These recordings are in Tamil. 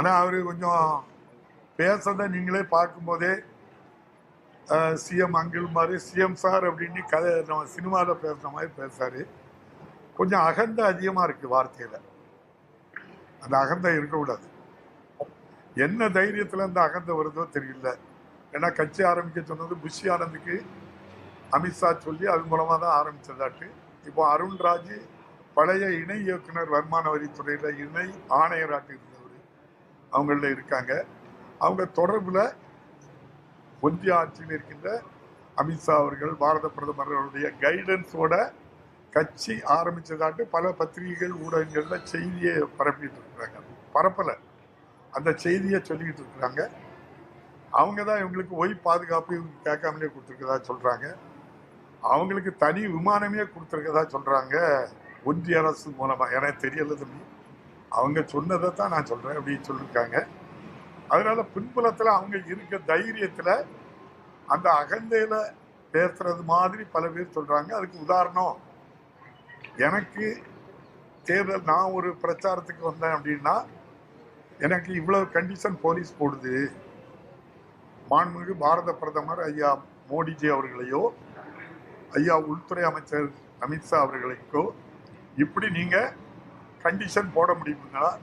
ஆனால் அவர் கொஞ்சம் பேசுறத நீங்களே பார்க்கும்போதே சிஎம் அங்கிள் மாதிரி சிஎம் சார் அப்படின்னு கதை நம்ம சினிமாவில் பேசுகிற மாதிரி பேசுறாரு. கொஞ்சம் அகந்த அதிகமாக இருக்குது வார்த்தையில். அந்த அகந்தை இருக்கக்கூடாது. என்ன தைரியத்தில் அந்த அகந்தை வருதோ தெரியல. ஏன்னா கட்சி ஆரம்பிக்க சொன்னது புஷி ஆனந்துக்கு அமித்ஷா சொல்லி அது மூலமாக தான் ஆரம்பிச்சதாட்டு. இப்போ அருண்ராஜ் பழைய இணை இயக்குனர் வருமான வரித்துறையில் இணை ஆணையராட்டு இருந்தவர் அவங்கள இருக்காங்க. அவங்க தொடர்பில் ஒன்றிய ஆட்சியில் இருக்கின்ற அமித்ஷா அவர்கள் பாரத பிரதமர்களுடைய கைடன்ஸோட கட்சி ஆரம்பித்ததாட்டு பல பத்திரிகைகள் ஊடகங்களில் செய்தியை பரப்பிட்டு இருக்கிறாங்க. பரப்பல. அந்த செய்தியை சொல்லிக்கிட்டு இருக்கிறாங்க. அவங்க தான் இவங்களுக்கு ஒய் பாதுகாப்பு இவங்க கேட்காமலே கொடுத்துருக்கதா சொல்கிறாங்க அவங்களுக்கு தனி விமானமே கொடுத்துருக்கதா சொல்கிறாங்க ஒன்றிய அரசு மூலமாக எனக்கு தெரியல தம்பி. அவங்க சொன்னதை தான் நான் சொல்கிறேன் அப்படின்னு சொல்லியிருக்காங்க. அதனால பின்புலத்தில் அவங்க இருக்க தைரியத்தில் அந்த அகந்தையில் பேசுறது மாதிரி பல பேர் சொல்கிறாங்க அதுக்கு உதாரணம் எனக்கு தேர்தல் நான் ஒரு பிரச்சாரத்துக்கு வந்தேன் அப்படின்னா எனக்கு இவ்வளோ கண்டிஷன் போலீஸ் போடுது. மாண்புமிகு பாரத பிரதமர் ஐயா மோடிஜி அவர்களையோ ஐயா உள்துறை அமைச்சர் அமித்ஷா அவர்களுக்கோ இப்படி நீங்கள் கண்டிஷன் போட முடியுங்களா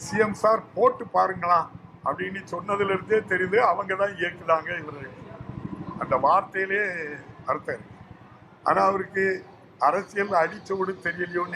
சிஎம் சார் போட்டு பாருங்களா அப்படின்னு சொன்னதுலேருந்தே தெரியுது அவங்க தான் இயக்குதாங்க இவர். அந்த வார்த்தையிலே அர்த்தம் இருக்கு. ஆனால் அவருக்கு அரசியல் அடிச்சோடு தெரியலையோன்னு